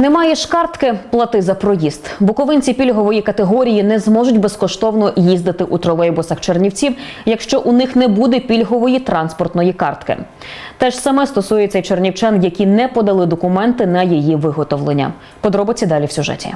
Не маєш картки, плати за проїзд. Буковинці пільгової категорії не зможуть безкоштовно їздити у тролейбусах Чернівців, якщо у них не буде пільгової транспортної картки. Те ж саме стосується й чернівчан, які не подали документи на її виготовлення. Подробиці далі в сюжеті.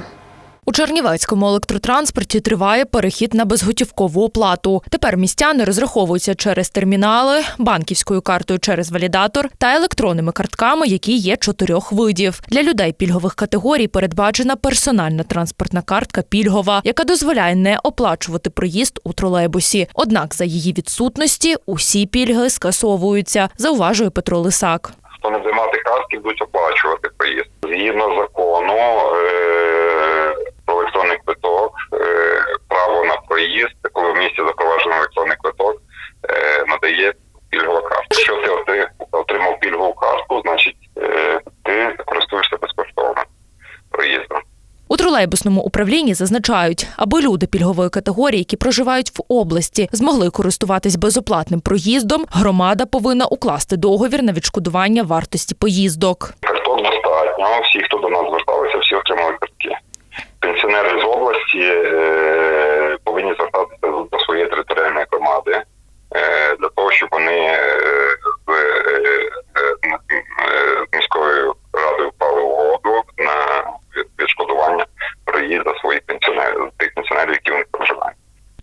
У Чернівецькому електротранспорті триває перехід на безготівкову оплату. Тепер містяни розраховуються через термінали, банківською картою через валідатор та електронними картками, які є чотирьох видів. Для людей пільгових категорій передбачена персональна транспортна картка пільгова, яка дозволяє не оплачувати проїзд у тролейбусі. Однак за її відсутності усі пільги скасовуються, зауважує Петро Лисак. хто не буде мати картки, будуть оплачувати проїзд. Згідно закону е- про електронний квиток, е- право на проїзд, коли запроваджено електронний квиток, е- надає пільгова картка. Якщо ти отримав пільгову картку, значить е- ти користуєшся безкоштовно проїздом. У тролейбусному управлінні зазначають, аби люди пільгової категорії, які проживають в області, змогли користуватись безоплатним проїздом, громада повинна укласти договір на відшкодування вартості поїздок. Карток достатньо. Всі, хто до нас зверталися, всі отримали картки. Пенсіонери з області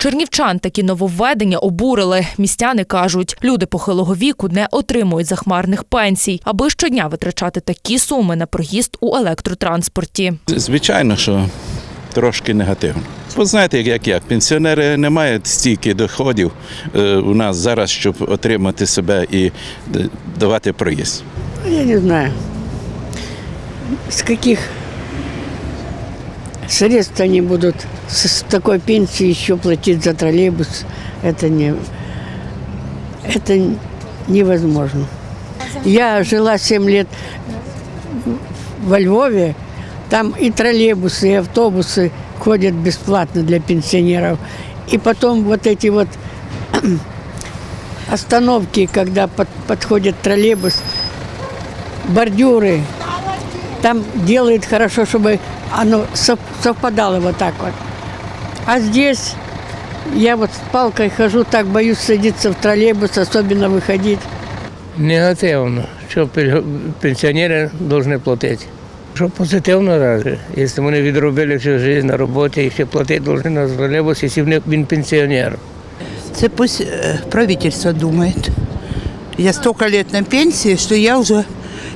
Чернівчан такі нововведення обурили. Містяни кажуть, люди похилого віку не отримують захмарних пенсій, аби щодня витрачати такі суми на проїзд у електротранспорті. Звичайно, що трошки негативно. Ви знаєте, як як пенсіонери не мають стільки доходів е, у нас зараз, щоб отримати себе і е, давати проїзд. Я не знаю, с каких средств они будут с такой пенсии еще платить за троллейбус. Это не, это невозможно. Я жила 7 лет во Львове. Там и троллейбусы, и автобусы ходят бесплатно для пенсионеров. И потом вот эти вот остановки, когда под- подходит троллейбус, бордюры. Там делают хорошо, чтобы оно сов- совпадало вот так вот. А здесь я вот с палкой хожу, так боюсь садиться в троллейбус, особенно выходить. Негативно, що пільго- пенсіонери повинні платити. Що позитивно разве? Якщо вони відробили всю життя на роботі і ще платити повинні на тролейбус, якщо вони- він пенсіонер. Это пусть э, правительство думает. Я столько лет на пенсии, что я уже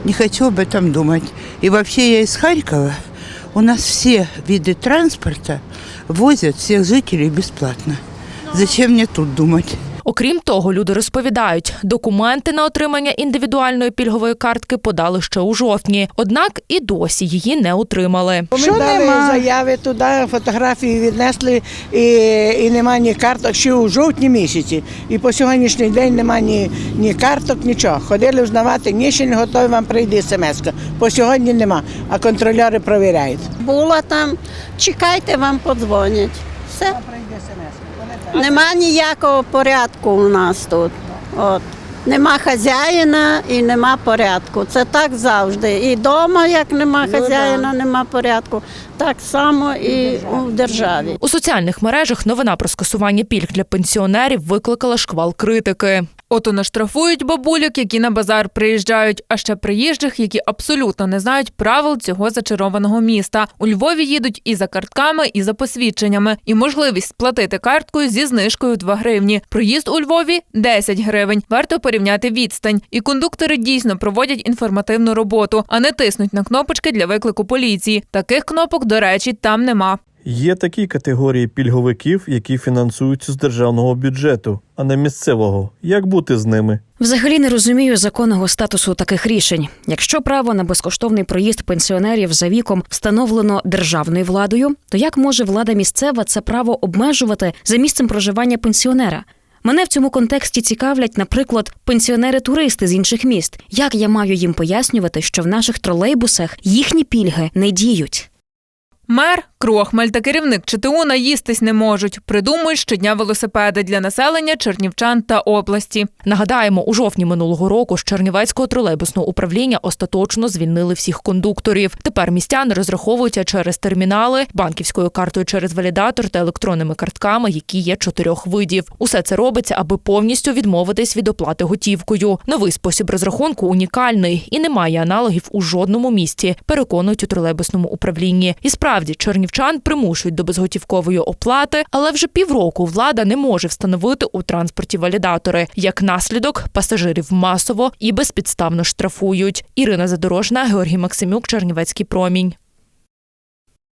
не хочу об этом думать. И вообще я из Харькова. У нас все виды транспорта возят всех жителей бесплатно. Зачем мне тут думать? Окрім того, люди розповідають, документи на отримання індивідуальної пільгової картки подали ще у жовтні, однак і досі її не отримали. Ми дали заяви туди, фотографії віднесли і, і нема ні карток ще у жовтні місяці. І по сьогоднішній день нема ні, ні карток, нічого. Ходили взнавати, ні ще не готові, вам прийде смс. По сьогодні нема, а контролери перевіряють. Була там, чекайте, вам подзвонять. Все. Нема ніякого порядку у нас тут. От. Нема хазяїна і нема порядку. Це так завжди. І вдома, як нема хазяїна, нема порядку, так само і в державі. У соціальних мережах новина про скасування пільг для пенсіонерів викликала шквал критики. Ото наштрафують бабуляк, які на базар приїжджають, а ще приїжджих, які абсолютно не знають правил цього зачарованого міста. У Львові їдуть і за картками, і за посвідченнями, і можливість сплатити карткою зі знижкою 2 гривні. Проїзд у Львові 10 гривень. Варто порівняти відстань. І кондуктори дійсно проводять інформативну роботу, а не тиснуть на кнопочки для виклику поліції. Таких кнопок, до речі, там нема. Є такі категорії пільговиків, які фінансуються з державного бюджету, а не місцевого. Як бути з ними? Взагалі не розумію законного статусу таких рішень. Якщо право на безкоштовний проїзд пенсіонерів за віком встановлено державною владою, то як може влада місцева це право обмежувати за місцем проживання пенсіонера? Мене в цьому контексті цікавлять, наприклад, пенсіонери-туристи з інших міст. Як я маю їм пояснювати, що в наших тролейбусах їхні пільги не діють? Мер Крохмаль та керівник ЧТУ наїстись не можуть. Придумують щодня велосипеди для населення чернівчан та області. Нагадаємо, у жовтні минулого року з Чернівецького тролейбусного управління остаточно звільнили всіх кондукторів. Тепер містяни розраховуються через термінали, банківською картою через валідатор та електронними картками, які є чотирьох видів. Усе це робиться, аби повністю відмовитись від оплати готівкою. Новий спосіб розрахунку унікальний і немає аналогів у жодному місті. Переконують у тролейбусному управлінні. І справді чернівчан примушують до безготівкової оплати, але вже півроку влада не може встановити у транспорті валідатори. Як наслідок, пасажирів масово і безпідставно штрафують. Ірина Задорожна, Георгій Максимюк, Чернівецький промінь.